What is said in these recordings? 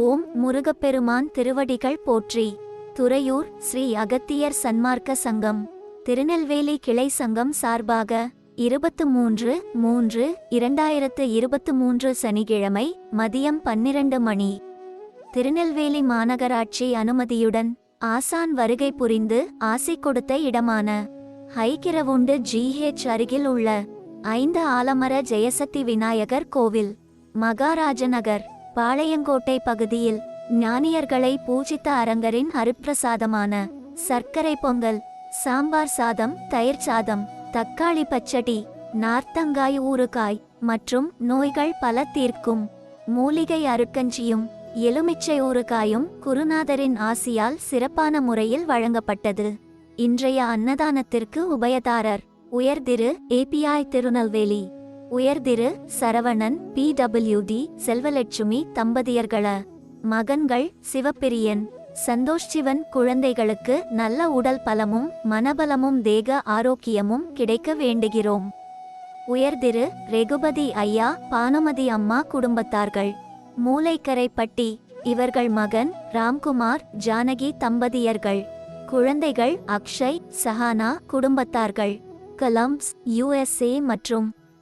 ஓம் முருகப்பெருமான் திருவடிகள் போற்றி. துறையூர் ஸ்ரீ அகத்தியர் சன்மார்க்க சங்கம். திருநெல்வேலி கிளை சங்கம் சார்பாக இருபத்து மூன்று மூன்று இரண்டாயிரத்து இருபத்து மூன்று சனிக்கிழமை மதியம் பன்னிரண்டு மணி. திருநெல்வேலி மாநகராட்சி அனுமதியுடன் ஆசான் வருகை புரிந்து ஆசை கொடுத்த இடமான ஹைகிரவுண்டு ஜிஹெச் அருகில் உள்ள ஐந்து ஆலமர ஜெயசக்தி விநாயகர் கோவில் மகாராஜநகர். பாளையங்கோட்டை பகுதியில் ஞானியர்களை பூஜித்த அரங்கரின் அருப்பிரசாதமான சர்க்கரை பொங்கல் சாம்பார் சாதம் தயிர் சாதம் தக்காளி பச்சடி நார்த்தங்காய் ஊறுகாய் மற்றும் நோய்கள் பல தீர்க்கும். மூலிகை அருக்கஞ்சியும் எலுமிச்சை ஊறுகாயும் குருநாதரின் ஆசியால் சிறப்பான முறையில் வழங்கப்பட்டது. இன்றைய அன்னதானத்திற்கு உபயதாரர் உயர்திரு ஏபிஐ திருநெல்வேலி. உயர்திரு Saravanan P W D Selvalakshmi தம்பதியர்கள. மகன்கள் சிவப்பிரியன். சந்தோஷ் சிவன் குழந்தைகளுக்கு நல்ல உடல் பலமும் மனபலமும் தேக ஆரோக்கியமும் கிடைக்க வேண்டுகிறோம். உயர்திரு ரெகுபதி ஐயா பானுமதி அம்மா குடும்பத்தார்கள். மூலைக்கரைப்பட்டி. இவர்கள் மகன் ராம்குமார் ஜானகி தம்பதியர்கள். குழந்தைகள் அக்ஷய் சஹானா குடும்பத்தார்கள். கலம்ஸ் யுஎஸ்ஏ மற்றும்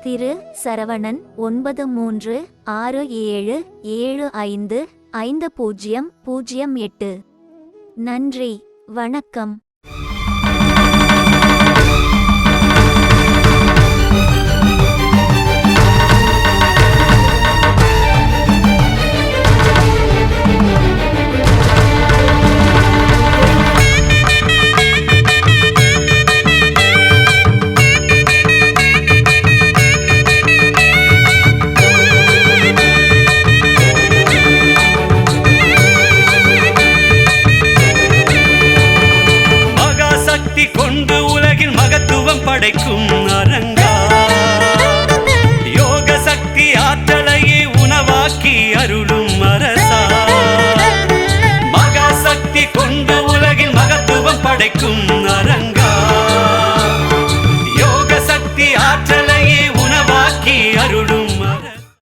திரு சரவணன் ஒன்பது மூன்று ஆறு ஏழு ஏழு ஐந்து ஐந்து பூஜ்ஜியம் பூஜ்ஜியம் எட்டு. நன்றி வணக்கம். படைக்கும் அரங்கா? யோக சக்தி ஆற்றலையே உணவாக்கி அருளும் அரசா? மகா சக்தி கொண்ட உலகில் மகத்துவம் படைக்கும்